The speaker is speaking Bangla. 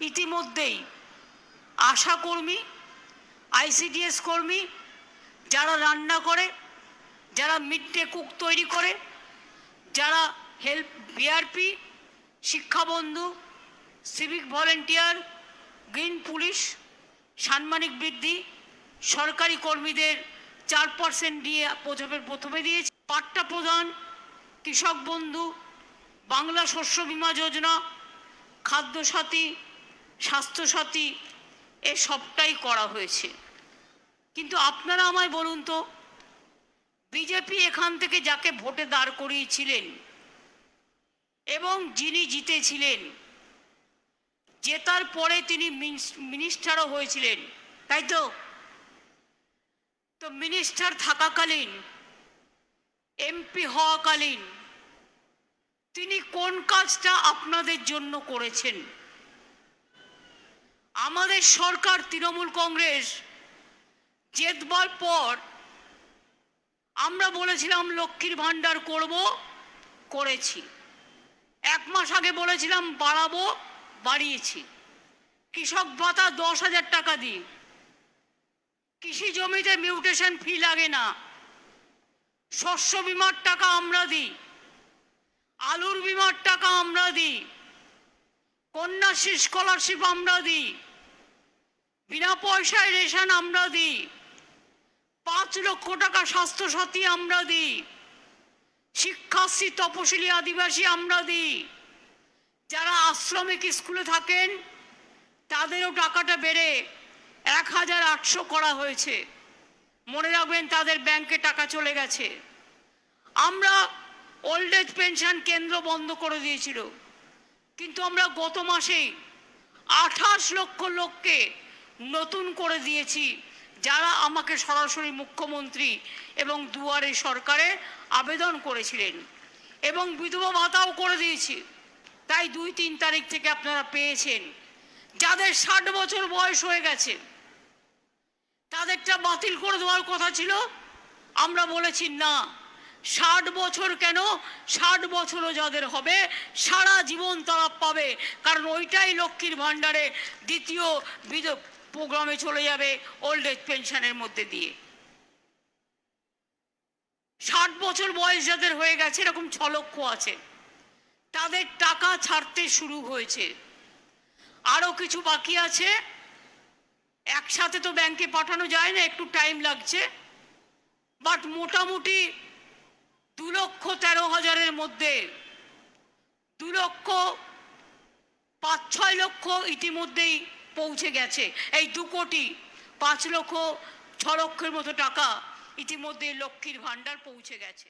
ইতিমধ্যেই আশা কর্মী, আইসিডিএস কর্মী, যারা রান্না করে, যারা মিড ডে কুক তৈরি করে, যারা হেল্প বিআরপি শিক্ষাবন্ধু, সিভিক ভলেন্টিয়ার, গ্রিন পুলিশ, সাম্মানিক বৃদ্ধি, সরকারি কর্মীদের চার পার্সেন্ট দিয়ে প্রথমে প্রথমে দিয়েছে। পাট্টা প্রদান, কৃষক বন্ধু, বাংলা শস্য বীমা যোজনা, খাদ্যসাথী স্বাস্থ্যসাথী, এ সবটাই করা হয়েছে। কিন্তু আপনারা আমায় বলুন তো, বিজেপি এখান থেকে যাকে ভোটে দাঁড় করিয়েছিলেন এবং যিনি জিতেছিলেন জেতার পরে তিনি মিনিস্টারও হয়েছিলেন, তাই তো? তো মিনিস্টার থাকাকালীন, এমপি হওয়াকালীন, তিনি কোন কাজটা আপনাদের জন্য করেছেন? আমাদের সরকার, তৃণমূল কংগ্রেস, জেতবার পর আমরা বলেছিলাম লক্ষ্মীর ভাণ্ডার করব, করেছি। এক মাস আগে বলেছিলাম বাড়াবো, বাড়িয়েছি। কৃষক ভাতা দশ হাজার টাকা দিই কৃষি জমিতে মিউটেশন ফি লাগে না। শস্য বিমার টাকা আমরা দিই। আলুর বিমার টাকা আমরা দিই। কন্যাশ্রী স্কলারশিপ আমরা দিই। বিনা পয়সায় রেশন আমরা দিই। পাঁচ লক্ষ টাকা স্বাস্থ্যসাথী আমরা দিই। শিক্ষাশ্রী, তপশিলি, আদিবাসী আমরা দিই। যারা আশ্রমিক স্কুলে থাকেন, তাদেরও টাকাটা বেড়ে এক হাজার আটশো করা হয়েছে। মনে রাখবেন, তাদের ব্যাংকে টাকা চলে গেছে। আমরা ওল্ড এজ পেনশন কেন্দ্র বন্ধ করে দিয়েছিল। কিন্তু আমরা গত মাসেই আঠাশ লক্ষ লোককে নতুন করে দিয়েছি। যারা আমাকে সরাসরি মুখ্যমন্ত্রী এবং দুয়ারে সরকারে আবেদন করেছিলেন এবং বিধবা ভাতাও করে দিয়েছি, তাই দুই তিন তারিখ থেকে আপনারা পেয়েছেন। যাদের ষাট বছর বয়স হয়ে গেছে, তাদেরটা বাতিল করে দেওয়ার কথা ছিল। আমরা বলেছি, না, ষাট বছর কেন? ষাট বছরও যাদের হবে, সারা জীবন তারা পাবে। কারণ ওইটাই লক্ষ্মীর ভাণ্ডারে দ্বিতীয় বিধ প্রোগ্রামে চলে যাবে ওল্ড এজ পেনশনের মধ্যে দিয়ে। ষাট বছর বয়স যাদের হয়ে গেছে, এরকম ছ লক্ষ আছে। তাদের টাকা ছাড়তে শুরু হয়েছে। আরও কিছু বাকি আছে। একসাথে তো ব্যাংকে পাঠানো যায় না, একটু টাইম লাগছে। বাট মোটামুটি দু লক্ষ তেরো হাজারের মধ্যে, দু লক্ষ পাঁচ ছয় লক্ষ ইতিমধ্যেই পৌঁছে গেছে। এই দু কোটি পাঁচ লক্ষ ছ লক্ষের মতো টাকা ইতিমধ্যে লক্ষ্মীর ভাণ্ডার পৌঁছে গেছে।